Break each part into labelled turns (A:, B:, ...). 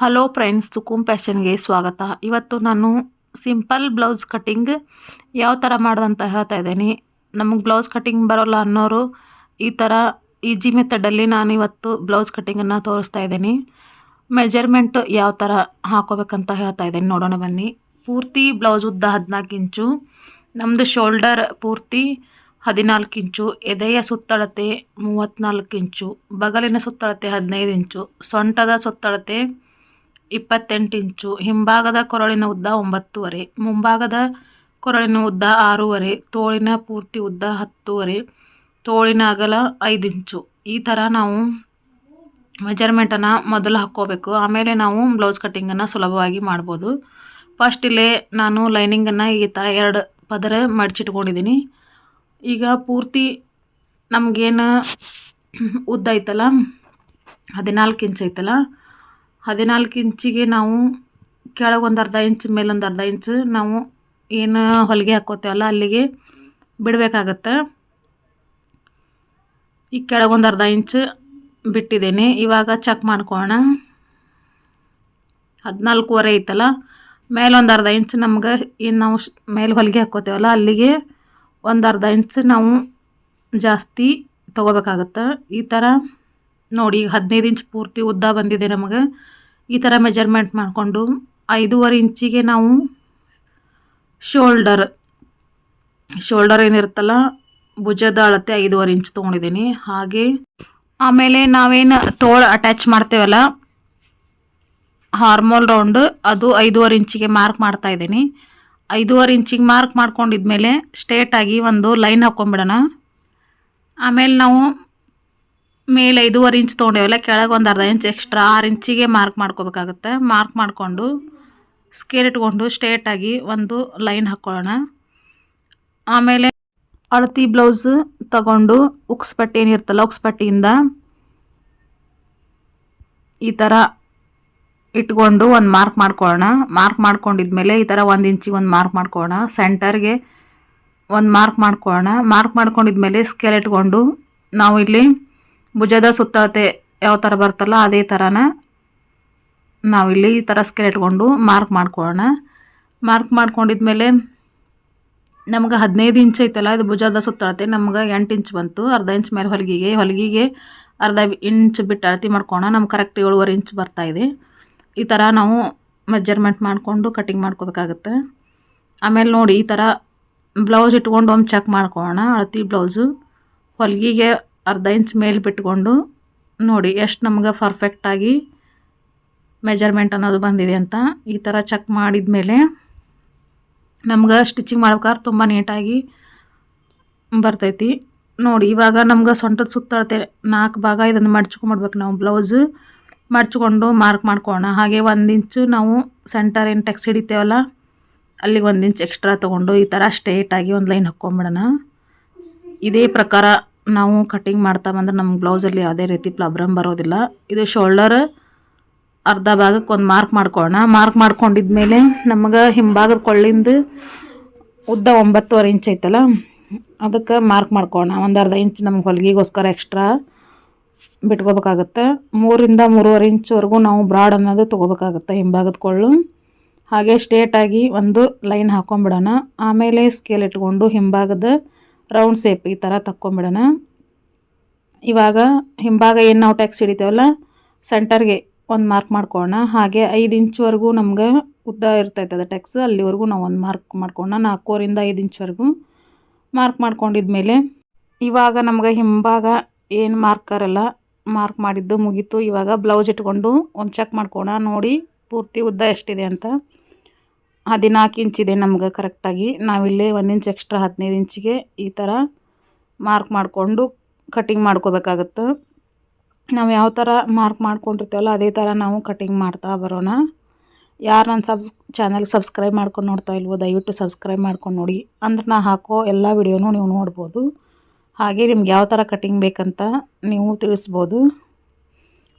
A: Hello friends ತುಕುಮ್ ಫ್ಯಾಷನ್ಗೆ ಸ್ವಾಗತ. ಇವತ್ತು ನಾನು ಸಿಂಪಲ್ ಬ್ಲೌಸ್ ಕಟ್ಟಿಂಗ್ ಯಾವ ಥರ ಮಾಡೋದಂತ ಹೇಳ್ತಾ ಇದ್ದೀನಿ. ನಮಗೆ ಬ್ಲೌಸ್ ಕಟ್ಟಿಂಗ್ ಬರೋಲ್ಲ ಅನ್ನೋರು ಈ ಥರ ಈಜಿ ಮೆಥಡಲ್ಲಿ ನಾನು ಇವತ್ತು ಬ್ಲೌಸ್ ಕಟ್ಟಿಂಗನ್ನು ತೋರಿಸ್ತಾ ಇದ್ದೀನಿ. ಮೆಜರ್ಮೆಂಟ್ ಯಾವ ಥರ ಹಾಕೋಬೇಕಂತ ಹೇಳ್ತಾ ಇದ್ದೀನಿ ನೋಡೋಣ ಬನ್ನಿ. ಪೂರ್ತಿ ಬ್ಲೌಸ್ ಉದ್ದ ಹದಿನಾಲ್ಕು ಇಂಚು ನಮ್ಮದು ಶೋಲ್ಡರ್ ಪೂರ್ತಿ ಹದಿನಾಲ್ಕು ಇಂಚು, ಎದೆಯ ಸುತ್ತಳತೆ ಮೂವತ್ತ್ನಾಲ್ಕು ಇಂಚು, ಬಗಲಿನ ಸುತ್ತಳತೆ ಹದಿನೈದು ಇಂಚು, ಸೊಂಟದ ಸುತ್ತಳತೆ ಇಪ್ಪತ್ತೆಂಟು ಇಂಚು, ಹಿಂಭಾಗದ ಕೊರಳಿನ ಉದ್ದ ಒಂಬತ್ತುವರೆ, ಮುಂಭಾಗದ ಕೊರಳಿನ ಉದ್ದ ಆರೂವರೆ, ತೋಳಿನ ಪೂರ್ತಿ ಉದ್ದ ಹತ್ತುವರೆ, ತೋಳಿನ ಅಗಲ ಐದು ಇಂಚು. ಈ ಥರ ನಾವು ಮೆಜರ್ಮೆಂಟನ್ನು ಮೊದಲು ಹಾಕ್ಕೋಬೇಕು. ಆಮೇಲೆ ನಾವು ಬ್ಲೌಸ್ ಕಟ್ಟಿಂಗನ್ನು ಸುಲಭವಾಗಿ ಮಾಡ್ಬೋದು. ಫಸ್ಟ್ ಇಲ್ಲೇ ನಾನು ಲೈನಿಂಗನ್ನು ಈ ಥರ ಎರಡು ಪದರ ಮಡಚಿಟ್ಕೊಂಡಿದ್ದೀನಿ. ಈಗ ಪೂರ್ತಿ ನಮಗೇನು ಉದ್ದ ಐತಲ್ಲ, ಹದಿನಾಲ್ಕು ಇಂಚ್ ಐತಲ್ಲ ಹದಿನಾಲ್ಕು ಇಂಚಿಗೆ ನಾವು ಕೆಳಗೆ ಒಂದು ಅರ್ಧ ಇಂಚ್ ಮೇಲೊಂದು ಅರ್ಧ ಇಂಚ್ ನಾವು ಏನು ಹೊಲಿಗೆ ಹಾಕೋತೇವಲ್ಲ, ಅಲ್ಲಿಗೆ ಬಿಡಬೇಕಾಗತ್ತೆ. ಈ ಕೆಳಗೊಂದು ಅರ್ಧ ಇಂಚ್ ಬಿಟ್ಟಿದ್ದೀನಿ. ಇವಾಗ ಚೆಕ್ ಮಾಡ್ಕೋಣ ಹದಿನಾಲ್ಕೂವರೆ ಐತಲ್ಲ ಮೇಲೊಂದು ಅರ್ಧ ಇಂಚ್ ನಮ್ಗೆ ಏನು ನಾವು ಮೇಲೆ ಹೊಲಿಗೆ ಹಾಕೋತೇವಲ್ಲ, ಅಲ್ಲಿಗೆ ಒಂದು ಅರ್ಧ ಇಂಚ್ ನಾವು ಜಾಸ್ತಿ ತೊಗೋಬೇಕಾಗತ್ತೆ. ಈ ಥರ ನೋಡಿ, ಈಗ ಹದಿನೈದು ಇಂಚ್ ಪೂರ್ತಿ ಉದ್ದ ಬಂದಿದೆ ನಮಗೆ. ಈ ಥರ ಮೆಜರ್ಮೆಂಟ್ ಮಾಡಿಕೊಂಡು ಐದೂವರೆ ಇಂಚಿಗೆ ನಾವು ಶೋಲ್ಡರ್ ಶೋಲ್ಡರ್ ಏನಿರುತ್ತಲ್ಲ, ಭುಜದ ಅಳತೆ ಐದೂವರೆ ಇಂಚ್ ತೊಗೊಂಡಿದ್ದೀನಿ. ಹಾಗೆ ಆಮೇಲೆ ನಾವೇನು ತೋಳು ಅಟ್ಯಾಚ್ ಮಾಡ್ತೇವಲ್ಲ ಹಾರ್ಮೋಲ್ ರೌಂಡ್ ಅದು ಐದೂವರೆ ಇಂಚಿಗೆ ಮಾರ್ಕ್ ಮಾಡ್ತಾ ಇದ್ದೀನಿ. ಐದೂವರೆ ಇಂಚಿಗೆ ಮಾರ್ಕ್ ಮಾಡ್ಕೊಂಡಿದ್ಮೇಲೆ ಸ್ಟ್ರೇಟಾಗಿ ಒಂದು ಲೈನ್ ಹಾಕ್ಕೊಂಬಿಡೋಣ ಆಮೇಲೆ ನಾವು ಮೇಲೆ ಐದೂವರೆ ಇಂಚ್ ತೊಗೊಂಡೇವಲ್ಲ, ಕೆಳಗೆ ಒಂದು ಅರ್ಧ ಇಂಚ್ ಎಕ್ಸ್ಟ್ರಾ ಆರು ಇಂಚಿಗೆ ಮಾರ್ಕ್ ಮಾಡ್ಕೋಬೇಕಾಗುತ್ತೆ. ಮಾರ್ಕ್ ಮಾಡಿಕೊಂಡು ಸ್ಕೇಲ್ ಇಟ್ಕೊಂಡು ಸ್ಟ್ರೇಟಾಗಿ ಒಂದು ಲೈನ್ ಹಾಕ್ಕೊಳ್ಳೋಣ. ಆಮೇಲೆ ಅಳತಿ ಬ್ಲೌಸ್ ತಗೊಂಡು ಉಕ್ಸ್ ಪಟ್ಟಿ ಏನಿರ್ತಲ್ಲ ಉಕ್ಸ್ ಪಟ್ಟಿಯಿಂದ ಈ ಥರ ಇಟ್ಕೊಂಡು ಒಂದು ಮಾರ್ಕ್ ಮಾಡ್ಕೊಳ್ಳೋಣ. ಮಾರ್ಕ್ ಮಾಡ್ಕೊಂಡಿದ್ಮೇಲೆ ಈ ಥರ ಒಂದು ಇಂಚಿಗೆ ಒಂದು ಮಾರ್ಕ್ ಮಾಡ್ಕೊಳ್ಳೋಣ. ಸೆಂಟರ್ಗೆ ಒಂದು ಮಾರ್ಕ್ ಮಾಡ್ಕೊಳ್ಳೋಣ. ಮಾರ್ಕ್ ಮಾಡ್ಕೊಂಡಿದ್ಮೇಲೆ ಸ್ಕೇಲ್ ಇಟ್ಕೊಂಡು ನಾವು ಇಲ್ಲಿ ಭುಜದ ಸುತ್ತಳತೆ ಯಾವ ಥರ ಬರ್ತಲ್ಲ ಅದೇ ಥರನ ನಾವಿಲ್ಲಿ ಈ ಥರ ಸ್ಕೇಲ್ ಇಟ್ಕೊಂಡು ಮಾರ್ಕ್ ಮಾಡ್ಕೊಳ್ಳೋಣ. ಮಾರ್ಕ್ ಮಾಡ್ಕೊಂಡಿದ್ಮೇಲೆ ನಮ್ಗೆ ಹದಿನೈದು ಇಂಚ್ ಐತಲ್ಲ, ಇದು ಭುಜದ ಸುತ್ತಳತೆ, ನಮ್ಗೆ ಎಂಟು ಇಂಚ್ ಬಂತು. ಅರ್ಧ ಇಂಚ್ ಮೇಲೆ ಹೊಲಿಗೆಗೆ ಹೊಲಿಗೆಗೆ ಅರ್ಧ ಇಂಚ್ ಬಿಟ್ಟು ಅಳತಿ ಮಾಡ್ಕೊಳ್ಳೋಣ ನಮ್ಗೆ ಕರೆಕ್ಟ್ ಏಳುವರೆ ಇಂಚ್ ಬರ್ತಾಯಿದೆ ಈ ಥರ ನಾವು ಮೆಜರ್ಮೆಂಟ್ ಮಾಡಿಕೊಂಡು ಕಟಿಂಗ್ ಮಾಡ್ಕೋಬೇಕಾಗತ್ತೆ. ಆಮೇಲೆ ನೋಡಿ ಈ ಥರ ಬ್ಲೌಸ್ ಇಟ್ಕೊಂಡು ಒಮ್ಮೆ ಚೆಕ್ ಮಾಡ್ಕೊಳ್ಳೋಣ, ಅಳತಿ ಬ್ಲೌಸು ಹೊಲಿಗೆಗೆ ಅರ್ಧ ಇಂಚ್ ಮೇಲೆ ಬಿಟ್ಕೊಂಡು ನೋಡಿ ಎಷ್ಟು ನಮ್ಗೆ ಪರ್ಫೆಕ್ಟಾಗಿ ಮೆಜರ್ಮೆಂಟ್ ಅನ್ನೋದು ಬಂದಿದೆ ಅಂತ. ಈ ಥರ ಚೆಕ್ ಮಾಡಿದ ಮೇಲೆ ನಮ್ಗೆ ಸ್ಟಿಚಿಂಗ್ ಮಾಡ್ಬೇಕಾದ್ರೆ ತುಂಬ ನೀಟಾಗಿ ಬರ್ತೈತಿ. ನೋಡಿ, ಇವಾಗ ನಮ್ಗೆ ಸೊಂಟದ ಸುತ್ತಳತೆ ನಾಲ್ಕು ಭಾಗ ಇದನ್ನು ಮಡ್ಚ್ಕೊಂಬಿಡ್ಬೇಕು ನಾವು. ಬ್ಲೌಸು ಮಡ್ಚ್ಕೊಂಡು ಮಾರ್ಕ್ ಮಾಡ್ಕೊಳ್ಳೋಣ. ಹಾಗೆ ಒಂದು ಇಂಚು ನಾವು ಸೆಂಟರ್ ಏನು ಟೆಕ್ಸ್ ಹಿಡಿತೇವಲ್ಲ, ಅಲ್ಲಿಗೆ ಒಂದು ಇಂಚ್ ಎಕ್ಸ್ಟ್ರಾ ತೊಗೊಂಡು ಈ ಥರ ಸ್ಟ್ರೇಟಾಗಿ ಒಂದು ಲೈನ್ ಹಾಕ್ಕೊಂಬಿಡೋಣ ಇದೇ ಪ್ರಕಾರ ನಾವು ಕಟಿಂಗ್ ಮಾಡ್ತಾ ಬಂದ್ರೆ ನಮ್ಮ ಬ್ಲೌಸಲ್ಲಿ ಯಾವುದೇ ರೀತಿ ಪ್ರಾಬ್ಲಮ್ ಬರೋದಿಲ್ಲ. ಇದು ಶೋಲ್ಡರ್ ಅರ್ಧ ಭಾಗಕ್ಕೆ ಒಂದು ಮಾರ್ಕ್ ಮಾಡ್ಕೊಳ್ಳೋಣ. ಮಾರ್ಕ್ ಮಾಡ್ಕೊಂಡಿದ್ಮೇಲೆ ನಮಗೆ ಹಿಂಭಾಗದ ಕೊಳ್ಳಿಂದ ಉದ್ದ ಒಂಬತ್ತುವರೆ ಇಂಚ್ ಐತಲ್ಲ, ಅದಕ್ಕೆ ಮಾರ್ಕ್ ಮಾಡ್ಕೊಳ್ಳೋಣ. ಒಂದು ಅರ್ಧ ಇಂಚ್ ನಮ್ಗೆ ಹೊಲಿಗೆಗೋಸ್ಕರ ಎಕ್ಸ್ಟ್ರಾ ಬಿಟ್ಕೋಬೇಕಾಗತ್ತೆ. ಮೂರಿಂದ ಮೂರುವರೆ ಇಂಚ್ವರೆಗೂ ನಾವು ಬ್ರಾಡ್ ಅನ್ನೋದು ತೊಗೋಬೇಕಾಗತ್ತೆ ಹಿಂಭಾಗದ ಕೊಳ್ಳು. ಹಾಗೆ ಸ್ಟ್ರೇಟಾಗಿ ಒಂದು ಲೈನ್ ಹಾಕ್ಕೊಂಬಿಡೋಣ ಆಮೇಲೆ ಸ್ಕೇಲ್ ಇಟ್ಕೊಂಡು ಹಿಂಭಾಗದ ರೌಂಡ್ ಸೇಪ್ ಈ ಥರ ತಕ್ಕೊಂಬಿಡೋಣ. ಇವಾಗ ಹಿಂಭಾಗ ಏನು ನಾವು ಟ್ಯಾಕ್ಸ್ ಹಿಡಿತೇವಲ್ಲ? ಸೆಂಟರ್ಗೆ ಒಂದು ಮಾರ್ಕ್ ಮಾಡ್ಕೊಳ್ಳೋಣ ಹಾಗೆ ಐದು ಇಂಚ್ವರೆಗೂ ನಮ್ಗೆ ಉದ್ದ ಇರ್ತೈತೆ ಅದು ಟ್ಯಾಕ್ಸ್ ಅಲ್ಲಿವರೆಗೂ ನಾವು ಒಂದು ಮಾರ್ಕ್ ಮಾಡ್ಕೊಳ್ಳೋಣ ನಾಲ್ಕೂವರಿಂದ ಐದು ಇಂಚ್ವರೆಗೂ ಮಾರ್ಕ್ ಮಾಡ್ಕೊಂಡಿದ್ಮೇಲೆ ಇವಾಗ ನಮ್ಗೆ ಹಿಂಭಾಗ ಏನು ಮಾರ್ಕರಲ್ಲ ಮಾರ್ಕ್ ಮಾಡಿದ್ದು ಮುಗೀತು. ಇವಾಗ ಬ್ಲೌಸ್ ಇಟ್ಕೊಂಡು ಒಂದು ಚೆಕ್ ಮಾಡ್ಕೊಳ್ಳೋಣ ನೋಡಿ ಪೂರ್ತಿ ಉದ್ದ ಎಷ್ಟಿದೆ ಅಂತ. ಹದಿನಾಲ್ಕು ಇಂಚಿದೆ ನಮ್ಗೆ ಕರೆಕ್ಟಾಗಿ. ನಾವಿಲ್ಲೇ ಒಂದು ಇಂಚ್ ಎಕ್ಸ್ಟ್ರಾ ಹದಿನೈದು ಇಂಚಿಗೆ ಈ ಥರ ಮಾರ್ಕ್ ಮಾಡಿಕೊಂಡು ಕಟಿಂಗ್ ಮಾಡ್ಕೋಬೇಕಾಗತ್ತೆ. ನಾವು ಯಾವ ಥರ ಮಾರ್ಕ್ ಮಾಡ್ಕೊಂಡಿರ್ತೇವಲ್ಲ ಅದೇ ಥರ ನಾವು ಕಟಿಂಗ್ ಮಾಡ್ತಾ ಬರೋಣ. ಯಾರು ನನ್ನ ಸಬ್ ಚಾನಲ್ಗೆ ಸಬ್ಸ್ಕ್ರೈಬ್ ಮಾಡ್ಕೊಂಡು ನೋಡ್ತಾ ಇಲ್ವೋ, ದಯವಿಟ್ಟು ಸಬ್ಸ್ಕ್ರೈಬ್ ಮಾಡ್ಕೊಂಡು ನೋಡಿ. ಅಂದ್ರೆ ನಾ ಹಾಕೋ ಎಲ್ಲ ವಿಡಿಯೋನೂ ನೀವು ನೋಡ್ಬೋದು. ಹಾಗೆ ನಿಮ್ಗೆ ಯಾವ ಥರ ಕಟಿಂಗ್ ಬೇಕಂತ ನೀವು ತಿಳಿಸ್ಬೋದು.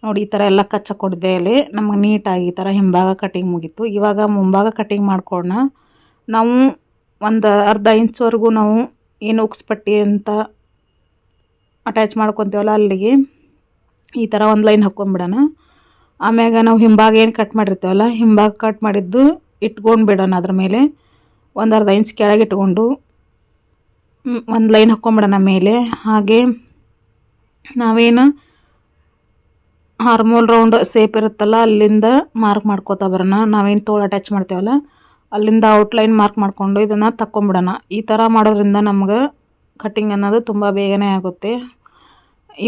A: ನೋಡಿ, ಈ ಥರ ಎಲ್ಲ ಕಚ್ಚಾಕೊಂಡಿದ್ದೆ ಅಲ್ಲಿ ನಮಗೆ ನೀಟಾಗಿ ಈ ಥರ ಹಿಂಭಾಗ ಕಟಿಂಗ್ ಮುಗೀತು. ಇವಾಗ ಮುಂಭಾಗ ಕಟಿಂಗ್ ಮಾಡ್ಕೊಳ್ಳೋಣ ನಾವು ಒಂದು ಅರ್ಧ ಇಂಚ್ವರೆಗೂ ನಾವು ಏನು ಉಕ್ಸ್ಪಟ್ಟಿ ಅಂತ ಅಟ್ಯಾಚ್ ಮಾಡ್ಕೊತೀವಲ್ಲ ಅಲ್ಲಿಗೆ, ಈ ಥರ ಒಂದು ಲೈನ್ ಹಾಕ್ಕೊಂಡ್ಬಿಡೋಣ ಆಮ್ಯಾಗ ನಾವು ಹಿಂಭಾಗ ಏನು ಕಟ್ ಮಾಡಿರ್ತೀವಲ್ಲ, ಹಿಂಭಾಗ ಕಟ್ ಮಾಡಿದ್ದು ಇಟ್ಕೊಂಡು ಬಿಡೋಣ ಅದ್ರ ಮೇಲೆ. ಒಂದು ಅರ್ಧ ಇಂಚ್ ಕೆಳಗೆ ಇಟ್ಕೊಂಡು ಒಂದು ಲೈನ್ ಹಾಕ್ಕೊಂಬಿಡೋಣ ಮೇಲೆ. ಹಾಗೆ ನಾವೇನು ಹಾರ್ಮೋಲ್ ರೌಂಡ್ ಸೇಪ್ ಇರುತ್ತಲ್ಲ, ಅಲ್ಲಿಂದ ಮಾರ್ಕ್ ಮಾಡ್ಕೋತಾ ಬರೋಣ. ನಾವೇನು ತೋಳು ಅಟ್ಯಾಚ್ ಮಾಡ್ತೇವಲ್ಲ, ಅಲ್ಲಿಂದ ಔಟ್ಲೈನ್ ಮಾರ್ಕ್ ಮಾಡಿಕೊಂಡು ಇದನ್ನು ತಕ್ಕೊಂಬಿಡೋಣ. ಈ ಥರ ಮಾಡೋದ್ರಿಂದ ನಮ್ಗೆ ಕಟ್ಟಿಂಗ್ ಅನ್ನೋದು ತುಂಬ ಬೇಗನೆ ಆಗುತ್ತೆ.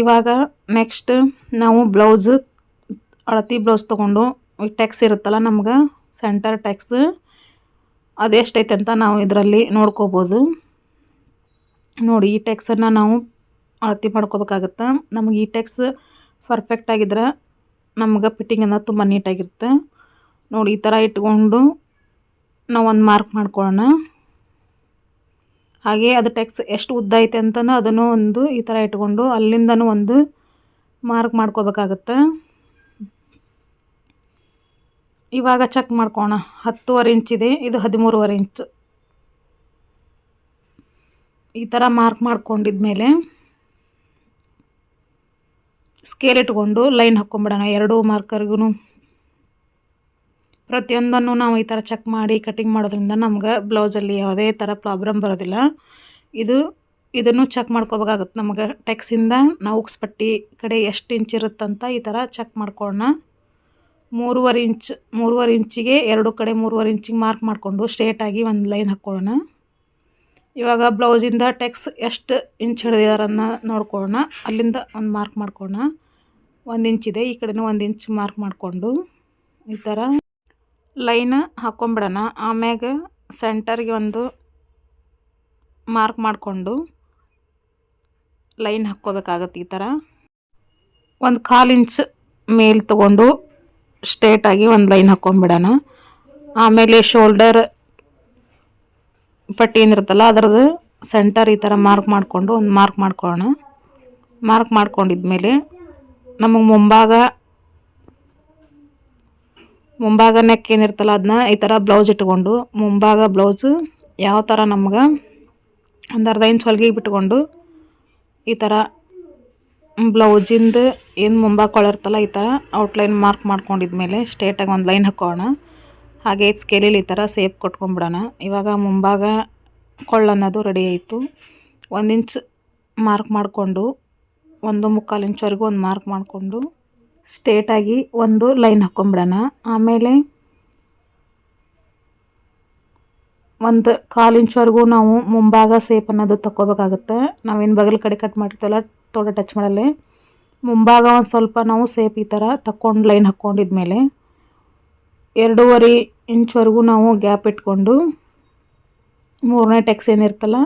A: ಇವಾಗ ನೆಕ್ಸ್ಟ್ ನಾವು ಬ್ಲೌಸ್ ಅಳತಿ ಬ್ಲೌಸ್ ತೊಗೊಂಡು ಟೆಕ್ಸ್ ಇರುತ್ತಲ್ಲ ನಮ್ಗೆ ಸೆಂಟರ್ ಟೆಕ್ಸ್ ಅದೆಷ್ಟೈತೆ ಅಂತ ನಾವು ಇದರಲ್ಲಿ ನೋಡ್ಕೋಬೋದು. ನೋಡಿ, ಈ ಟೆಕ್ಸನ್ನು ನಾವು ಅಳತಿ ಮಾಡ್ಕೋಬೇಕಾಗತ್ತೆ? ನಮಗೆ ಈ ಟೆಕ್ಸ್ ಪರ್ಫೆಕ್ಟ್ ಆಗಿದ್ರೆ ನಮ್ಗೆ ಫಿಟ್ಟಿಂಗ್ ಅನ್ನೋದು ತುಂಬ ನೀಟಾಗಿರುತ್ತೆ ನೋಡಿ, ಈ ಥರ ಇಟ್ಕೊಂಡು ನಾವು ಒಂದು ಮಾರ್ಕ್ ಮಾಡ್ಕೊಳ್ಳೋಣ. ಹಾಗೆ ಅದು ಟೆಕ್ಸ್ ಎಷ್ಟು ಉದ್ದ ಐತೆ ಅಂತಲೂ ಅದನ್ನು ಒಂದು ಈ ಥರ ಇಟ್ಕೊಂಡು ಅಲ್ಲಿಂದನೂ ಒಂದು ಮಾರ್ಕ್ ಮಾಡ್ಕೋಬೇಕಾಗತ್ತೆ. ಇವಾಗ ಚೆಕ್ ಮಾಡ್ಕೋಣ ಹತ್ತುವರೆ ಇಂಚಿದೆ ಇದು ಹದಿಮೂರುವರೆ ಇಂಚು ಈ ಥರ ಮಾರ್ಕ್ ಮಾಡ್ಕೊಂಡಿದ್ಮೇಲೆ ಸ್ಕೇಲ್ ಇಟ್ಕೊಂಡು ಲೈನ್ ಹಾಕ್ಕೊಂಬಿಡೋಣ ಎರಡೂ ಮಾರ್ಕರ್ಗೂ ಪ್ರತಿಯೊಂದನ್ನು ನಾವು ಈ ಥರ ಚೆಕ್ ಮಾಡಿ ಕಟಿಂಗ್ ಮಾಡೋದ್ರಿಂದ ನಮ್ಗೆ ಬ್ಲೌಸಲ್ಲಿ ಯಾವುದೇ ಥರ ಪ್ರಾಬ್ಲಮ್ ಬರೋದಿಲ್ಲ. ಇದು, ಇದನ್ನು ಚೆಕ್ ಮಾಡ್ಕೋಬೇಕಾಗುತ್ತೆ. ನಮಗೆ ಟೆಕ್ಸಿಂದ ನಾವು ಉಕ್ಸ್ಪಟ್ಟಿ ಕಡೆ ಎಷ್ಟು ಇಂಚ್ ಇರುತ್ತಂತ ಈ ಥರ ಚೆಕ್ ಮಾಡ್ಕೊಳ್ಳೋಣ ಮೂರುವರೆ ಇಂಚ್ ಮೂರುವರೆ ಇಂಚಿಗೆ ಎರಡು ಕಡೆ ಮೂರುವರೆ ಇಂಚಿಗೆ ಮಾರ್ಕ್ ಮಾಡಿಕೊಂಡು ಸ್ಟ್ರೇಟಾಗಿ ಒಂದು ಲೈನ್ ಹಾಕ್ಕೊಳ್ಳೋಣ ಇವಾಗ ಬ್ಲೌಸಿಂದ ಟೆಕ್ಸ್ ಎಷ್ಟು ಇಂಚ್ ಹಿಡಿದಾರನ್ನ ನೋಡ್ಕೊಳ್ಳೋಣ. ಅಲ್ಲಿಂದ ಒಂದು ಮಾರ್ಕ್ ಮಾಡ್ಕೊಳ್ಳೋಣ. ಒಂದು ಇಂಚಿದೆ ಈ ಕಡೆನೂ ಒಂದು ಇಂಚ್ ಮಾರ್ಕ್ ಮಾಡಿಕೊಂಡು ಈ ಥರ ಲೈನ್ ಹಾಕ್ಕೊಂಬಿಡೋಣ ಆಮ್ಯಾಗ ಸೆಂಟರ್ಗೆ ಒಂದು ಮಾರ್ಕ್ ಮಾಡಿಕೊಂಡು ಲೈನ್ ಹಾಕ್ಕೋಬೇಕಾಗತ್ತೆ ಈ ಥರ ಒಂದು ಕಾಲು ಇಂಚ್ ಮೇಲ್ ತೊಗೊಂಡು ಸ್ಟ್ರೇಟಾಗಿ ಒಂದು ಲೈನ್ ಹಾಕ್ಕೊಂಬಿಡೋಣ ಆಮೇಲೆ ಶೋಲ್ಡರ್ ಪಟ್ಟಿ ಏನಿರುತ್ತಲ್ಲ ಅದರದ್ದು ಸೆಂಟರ್ ಈ ಥರ ಮಾರ್ಕ್ ಮಾಡಿಕೊಂಡು ಒಂದು ಮಾರ್ಕ್ ಮಾಡ್ಕೊಳ್ಳೋಣ. ಮಾರ್ಕ್ ಮಾಡ್ಕೊಂಡಿದ್ಮೇಲೆ ನಮಗೆ ಮುಂಭಾಗ ಮುಂಭಾಗ ನೆಕ್ ಏನಿರ್ತಲ್ಲ ಅದನ್ನ ಈ ಥರ ಬ್ಲೌಸ್ ಇಟ್ಕೊಂಡು ಮುಂಭಾಗ ಬ್ಲೌಸು ಯಾವ ಥರ ನಮ್ಗೆ ಒಂದು ಅರ್ಧ ಇಂಚ್ ಹೊಲಿಗೆ ಬಿಟ್ಕೊಂಡು ಈ ಥರ ಬ್ಲೌಸಿಂದು ಏನು ಮುಂಭಾಗ ಕೊಳಿರ್ತಲ್ಲ ಈ ಥರ ಔಟ್ಲೈನ್ ಮಾರ್ಕ್ ಮಾಡ್ಕೊಂಡಿದ್ಮೇಲೆ ಸ್ಟ್ರೇಟಾಗಿ ಒಂದು ಲೈನ್ ಹಾಕೋಣ ಹಾಗೆ ಸ್ಕೇಲಲ್ಲಿ ಈ ಥರ ಸೇಪ್ ಕೊಟ್ಕೊಂಡ್ಬಿಡೋಣ ಇವಾಗ ಮುಂಭಾಗ ಕೊಳ್ಳನ್ನೋದು ರೆಡಿ ಆಯಿತು. ಒಂದು ಇಂಚ್ ಮಾರ್ಕ್ ಮಾಡಿಕೊಂಡು, ಒಂದು ಮುಕ್ಕಾಲು ಇಂಚ್ವರೆಗೂ ಒಂದು ಮಾರ್ಕ್ ಮಾಡಿಕೊಂಡು ಸ್ಟ್ರೇಟಾಗಿ ಒಂದು ಲೈನ್ ಹಾಕ್ಕೊಂಬಿಡೋಣ ಆಮೇಲೆ ಒಂದು ಕಾಲು ಇಂಚ್ವರೆಗೂ ನಾವು ಮುಂಭಾಗ ಸೇಪ್ ಅನ್ನೋದು ತಗೋಬೇಕಾಗುತ್ತೆ ನಾವೇನು ಬಗಲ್ ಕಡೆ ಕಟ್ ಮಾಡಿರ್ತೀವಲ್ಲ ತೋಟ ಟಚ್ ಮಾಡಲ್ಲೇ. ಮುಂಭಾಗ ಒಂದು ಸ್ವಲ್ಪ ನಾವು ಸೇಪ್ ಈ ಥರ ತಕ್ಕೊಂಡು ಲೈನ್ ಹಾಕ್ಕೊಂಡಿದ್ಮೇಲೆ ಎರಡೂವರೆ ಇಂಚ್ವರೆಗೂ ನಾವು ಗ್ಯಾಪ್ ಇಟ್ಕೊಂಡು ಮೂರನೇ ಟೆಕ್ಸ್ ಏನಿರ್ತಲ್ಲ,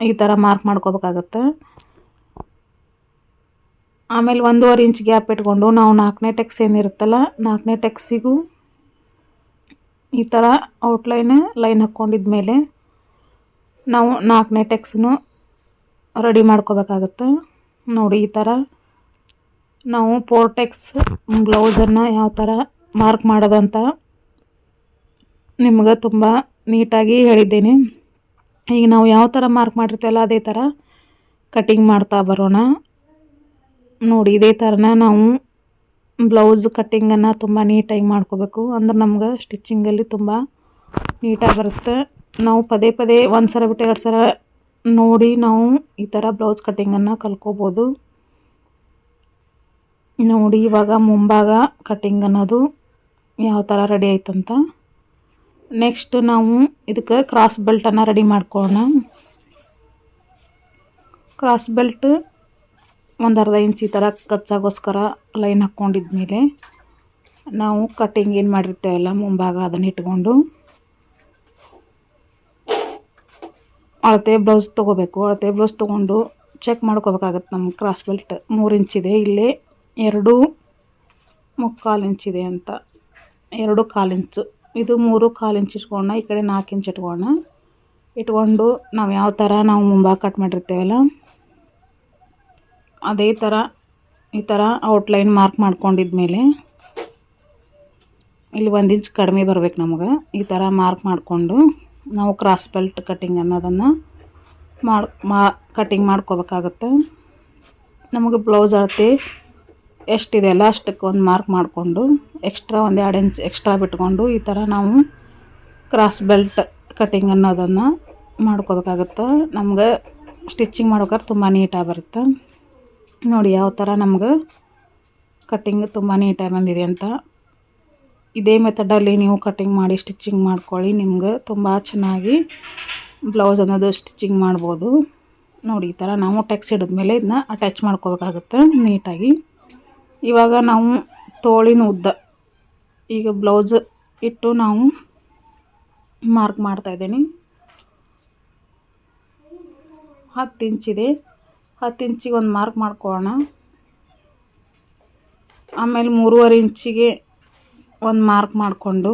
A: ಈ ಥರ ಮಾರ್ಕ್ ಮಾಡ್ಕೋಬೇಕಾಗತ್ತೆ. ಆಮೇಲೆ ಒಂದೂವರೆ ಇಂಚ್ ಗ್ಯಾಪ್ ಇಟ್ಕೊಂಡು ನಾವು ನಾಲ್ಕನೇ ಟೆಕ್ಸ್ ಏನಿರುತ್ತಲ್ಲ, ನಾಲ್ಕನೇ ಟೆಕ್ಸಿಗೂ ಈ ಥರ ಔಟ್ಲೈನ್, ಲೈನ್ ಹಾಕ್ಕೊಂಡಿದ್ಮೇಲೆ ನಾವು ನಾಲ್ಕನೇ ಟೆಕ್ಸ್ನು ರೆಡಿ ಮಾಡ್ಕೋಬೇಕಾಗತ್ತೆ. ನೋಡಿ ಈ ಥರ ನಾವು ಪೋರ್ಟೆಕ್ಸ್ ಬ್ಲೌಸನ್ನು ಯಾವ ಥರ ಮಾರ್ಕ್ ಮಾಡೋದಂತ ನಿಮ್ಗೆ ತುಂಬ ನೀಟಾಗಿ ಹೇಳಿದ್ದೀನಿ. ಈಗ ನಾವು ಯಾವ ಥರ ಮಾರ್ಕ್ ಮಾಡಿರ್ತೇವಲ್ಲ ಅದೇ ಥರ ಕಟಿಂಗ್ ಮಾಡ್ತಾ ಬರೋಣ. ನೋಡಿ, ಇದೇ ಥರನ ನಾವು ಬ್ಲೌಸ್ ಕಟ್ಟಿಂಗನ್ನು ತುಂಬ ನೀಟಾಗಿ ಮಾಡ್ಕೋಬೇಕು. ಅಂದ್ರೆ ನಮ್ಗೆ ಸ್ಟಿಚ್ಚಿಂಗಲ್ಲಿ ತುಂಬ ನೀಟಾಗಿ ಬರುತ್ತೆ. ನಾವು ಪದೇ ಪದೇ ಒಂದು ಸಲ ಬಿಟ್ಟು ಎರಡು ಸಲ ನೋಡಿ ನಾವು ಈ ಥರ ಬ್ಲೌಸ್ ಕಟ್ಟಿಂಗನ್ನು ಕಲ್ಕೋಬೋದು. ನೋಡಿ, ಇವಾಗ ಮುಂಭಾಗ ಕಟ್ಟಿಂಗ್ ಅನ್ನೋದು ಯಾವ ಥರ ರೆಡಿ ಆಯ್ತಂತ. ನೆಕ್ಸ್ಟ್ ನಾವು ಇದಕ್ಕೆ ಕ್ರಾಸ್ ಬೆಲ್ಟನ್ನು ರೆಡಿ ಮಾಡ್ಕೊಳ್ಳೋಣ ಕ್ರಾಸ್ ಬೆಲ್ಟ್ ಒಂದು ಅರ್ಧ ಇಂಚ್ ಥರ ಕಚ್ಚಾಗೋಸ್ಕರ ಲೈನ್ ಹಾಕ್ಕೊಂಡಿದ್ಮೇಲೆ ನಾವು ಕಟ್ಟಿಂಗ್ ಏನು ಮಾಡಿರ್ತೇವಲ್ಲ ಮುಂಭಾಗ ಅದನ್ನು ಇಟ್ಕೊಂಡು. ಅಳತೆ ಬ್ಲೌಸ್ ತೊಗೋಬೇಕು. ಅಳತೆ ಬ್ಲೌಸ್ ತೊಗೊಂಡು ಚೆಕ್ ಮಾಡ್ಕೋಬೇಕಾಗತ್ತೆ ನಮ್ಮ ಕ್ರಾಸ್ ಬೆಲ್ಟ್ ಮೂರು ಇಂಚಿದೆ ಇಲ್ಲಿ ಎರಡು ಮುಕ್ಕಾಲು ಇಂಚಿದೆ ಅಂತ. ಎರಡು ಕಾಲು ಇಂಚು ಇದು ಮೂರು ಕಾಲು ಇಂಚ್ ಇಟ್ಕೊಂಡು, ಈ ಕಡೆ ನಾಲ್ಕು ಇಂಚ್ ಇಟ್ಕೊಂಡು. ಇಟ್ಕೊಂಡು ನಾವು ಯಾವ ಥರ ನಾವು ಮುಂಭಾಗ ಕಟ್ ಮಾಡಿರ್ತೇವಲ್ಲ, ಅದೇ ಥರ ಈ ಥರ ಔಟ್ಲೈನ್ ಮಾರ್ಕ್ ಮಾಡ್ಕೊಂಡಿದ್ಮೇಲೆ ಇಲ್ಲಿ ಒಂದು ಇಂಚ್ ಕಡಿಮೆ ಬರ್ಬೇಕು ನಮಗೆ. ಈ ಥರ ಮಾರ್ಕ್ ಮಾಡಿಕೊಂಡು ನಾವು ಕ್ರಾಸ್ ಬೆಲ್ಟ್ ಕಟ್ಟಿಂಗ್ ಅನ್ನೋದನ್ನು ಮಾಡಿ, ಮಾ ಕಟ್ಟಿಂಗ್ ಮಾಡ್ಕೋಬೇಕಾಗತ್ತೆ. ನಮಗೆ ಬ್ಲೌಸ್ ಅಳತೆ ಎಷ್ಟಿದೆಯಲ್ಲ ಅಷ್ಟಕ್ಕೆ ಒಂದು ಮಾರ್ಕ್ ಮಾಡಿಕೊಂಡು ಎಕ್ಸ್ಟ್ರಾ ಒಂದು ಎರಡು ಇಂಚ್ ಎಕ್ಸ್ಟ್ರಾ ಬಿಟ್ಕೊಂಡು ಈ ಥರ ನಾವು ಕ್ರಾಸ್ ಬೆಲ್ಟ್ ಕಟಿಂಗ್ ಅನ್ನೋದನ್ನು ಮಾಡ್ಕೋಬೇಕಾಗುತ್ತೆ. ನಮ್ಗೆ ಸ್ಟಿಚಿಂಗ್ ಮಾಡ್ಬೇಕಾದ್ರೆ ತುಂಬ ನೀಟಾಗಿ ಬರುತ್ತೆ. ನೋಡಿ ಯಾವ ಥರ ನಮ್ಗೆ ಕಟ್ಟಿಂಗ್ ತುಂಬ ನೀಟಾಗಿ ಬಂದಿದೆ ಅಂತ. ಇದೇ ಮೆಥಡಲ್ಲಿ ನೀವು ಕಟ್ಟಿಂಗ್ ಮಾಡಿ ಸ್ಟಿಚಿಂಗ್ ಮಾಡ್ಕೊಳ್ಳಿ. ನಿಮ್ಗೆ ತುಂಬ ಚೆನ್ನಾಗಿ ಬ್ಲೌಸ್ ಅನ್ನೋದು ಸ್ಟಿಚಿಂಗ್ ಮಾಡ್ಬೋದು. ನೋಡಿ ಈ ಥರ ನಾವು ಟೆಕ್ಸ್ ಹಿಡಿದ್ಮೇಲೆ ಇದನ್ನ ಅಟ್ಯಾಚ್ ಮಾಡ್ಕೋಬೇಕಾಗುತ್ತೆ ನೀಟಾಗಿ ಇವಾಗ ನಾವು ತೋಳಿನ ಉದ್ದ. ಈಗ ಬ್ಲೌಸ್ ಇಟ್ಟು ನಾವು ಮಾರ್ಕ್ ಮಾಡ್ತಾ ಇದ್ದೀನಿ. ಹತ್ತು ಇಂಚಿದೆ ಹತ್ತು ಇಂಚಿಗೆ ಒಂದು ಮಾರ್ಕ್ ಮಾಡ್ಕೊಳ್ಳೋಣ. ಆಮೇಲೆ ಮೂರುವರೆ ಇಂಚಿಗೆ ಒಂದು ಮಾರ್ಕ್ ಮಾಡಿಕೊಂಡು.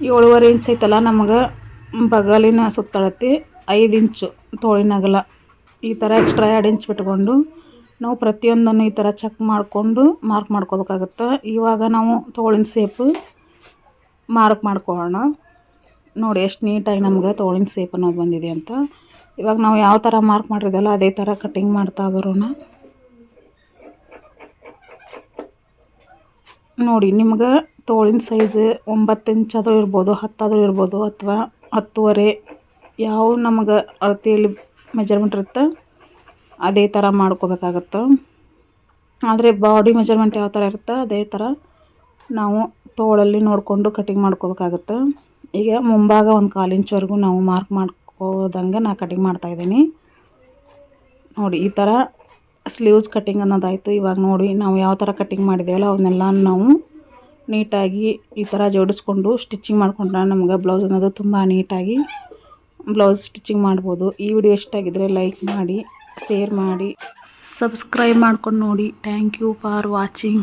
A: ಏಳುವರೆ ಇಂಚ್ ಐತಲ್ಲ ನಮಗೆ ಬಗಲಿನ ಸುತ್ತಳತೆ. ಐದು ಇಂಚು ತೋಳಿನ ಅಗಲ ಈ ಥರ ಎಕ್ಸ್ಟ್ರಾ ಎರಡು ಇಂಚ್ ಬಿಟ್ಕೊಂಡು ನಾವು ಪ್ರತಿಯೊಂದನ್ನು ಈ ಥರ ಚೆಕ್ ಮಾಡಿಕೊಂಡು ಮಾರ್ಕ್ ಮಾಡ್ಕೋಬೇಕಾಗತ್ತೆ. ಇವಾಗ ನಾವು ತೋಳಿನ ಸೇಪು ಮಾರ್ಕ್ ಮಾಡ್ಕೊಳ್ಳೋಣ. ನೋಡಿ ಎಷ್ಟು ನೀಟಾಗಿ ನಮ್ಗೆ ತೋಳಿನ ಸೇಪ್ ಅನ್ನೋದು ಬಂದಿದೆ ಅಂತ. ಇವಾಗ ನಾವು ಯಾವ ಥರ ಮಾರ್ಕ್ ಮಾಡಿರೋದಲ್ಲ ಅದೇ ಥರ ಕಟ್ಟಿಂಗ್ ಮಾಡ್ತಾ ಬರೋಣ. ನೋಡಿ ನಿಮ್ಗೆ ತೋಳಿನ ಸೈಜ್ ಒಂಬತ್ತು ಇಂಚಾದರೂ ಇರ್ಬೋದು ಹತ್ತಾದರೂ ಇರ್ಬೋದು, ಅಥವಾ ಹತ್ತುವರೆ ಯಾವ ನಮಗೆ ಅಳತೆಯಲ್ಲಿ ಮೆಜರ್ಮೆಂಟ್ ಇರುತ್ತೆ? ಅದೇ ಥರ ಮಾಡ್ಕೋಬೇಕಾಗತ್ತೆ? ಆದರೆ ಬಾಡಿ ಮೆಜರ್ಮೆಂಟ್ ಯಾವ ಥರ ಇರುತ್ತೆ? ಅದೇ ಥರ ನಾವು ತೋಳಲ್ಲಿ ನೋಡಿಕೊಂಡು ಕಟಿಂಗ್ ಮಾಡ್ಕೋಬೇಕಾಗತ್ತೆ? ಈಗ ಮುಂಭಾಗ ಒಂದು ಕಾಲು ಇಂಚ್ವರೆಗೂ ನಾವು ಮಾರ್ಕ್ ಮಾಡ್ಕೋದಂಗೆ ನಾನು ಕಟಿಂಗ್ ಮಾಡ್ತಾಯಿದ್ದೀನಿ ನೋಡಿ, ಈ ಥರ ಸ್ಲೀವ್ಸ್ ಕಟಿಂಗ್ ಅನ್ನೋದಾಯಿತು. ಇವಾಗ ನೋಡಿ ನಾವು ಯಾವ ಥರ ಕಟಿಂಗ್ ಮಾಡಿದ್ದೇವಲ್ಲ ಅವನ್ನೆಲ್ಲ ನಾವು ನೀಟಾಗಿ ಈ ಥರ ಜೋಡಿಸ್ಕೊಂಡು ಸ್ಟಿಚಿಂಗ್ ಮಾಡ್ಕೊಂಡ್ರೆ ನಮ್ಗೆ ಬ್ಲೌಸ್ ಅನ್ನೋದು ತುಂಬ ನೀಟಾಗಿ ಬ್ಲೌಸ್ ಸ್ಟಿಚಿಂಗ್ ಮಾಡ್ಬೋದು. ಈ ವಿಡಿಯೋ ಇಷ್ಟಾಗಿದ್ದರೆ ಲೈಕ್ ಮಾಡಿ, ಶೇರ್ ಮಾಡಿ. ಸಬ್ಸ್ಕ್ರೈಬ್ ಮಾಡ್ಕೊಂಡು ನೋಡಿ. Thank you for watching.